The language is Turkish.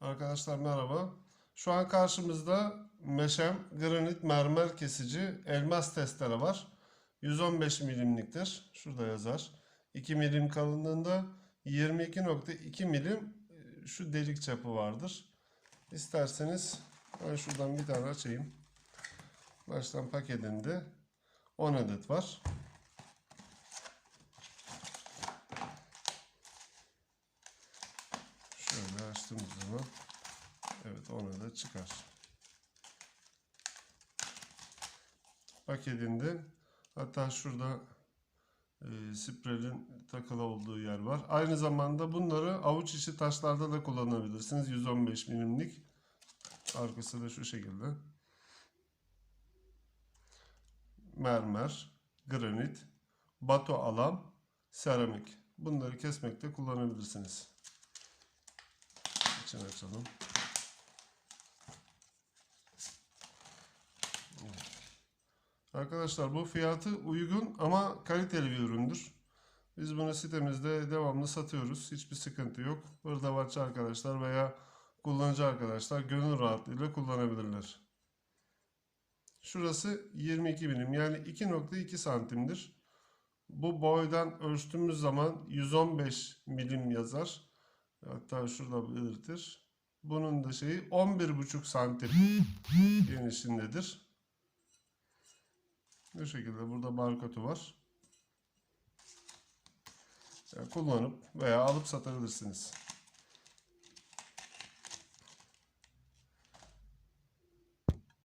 Arkadaşlar merhaba. Şu an karşımızda Meşem granit mermer kesici elmas testere var. 115 milimliktir. Şurada yazar. 2 milim kalınlığında 22.2 milim e, şu delik çapı vardır. İsterseniz ben şuradan bir tane açayım. Baştan paketinde 10 adet var. Zaman evet 10 adet çıkar. Paketinde hatta şurada e, sprelin takılı olduğu yer var. Aynı zamanda bunları avuç içi taşlarda da kullanabilirsiniz. 115 milimlik. Arkası da şu şekilde. Mermer, granit, bato alam, seramik. Bunları kesmekte kullanabilirsiniz. Evet. Arkadaşlar bu fiyatı uygun ama kaliteli bir üründür. Biz bunu sitemizde devamlı satıyoruz. Hiçbir sıkıntı yok. Hırdavatçı arkadaşlar veya kullanıcı arkadaşlar gönül rahatlığıyla kullanabilirler. Şurası 22 milim yani 2.2 santimdir. Bu boydan ölçtüğümüz zaman 115 milim yazar. Hatta şurada belirtir. Bunun da şeyi 11,5 santim genişliğindedir. Bu şekilde burada barkodu var. Yani kullanıp veya alıp satabilirsiniz.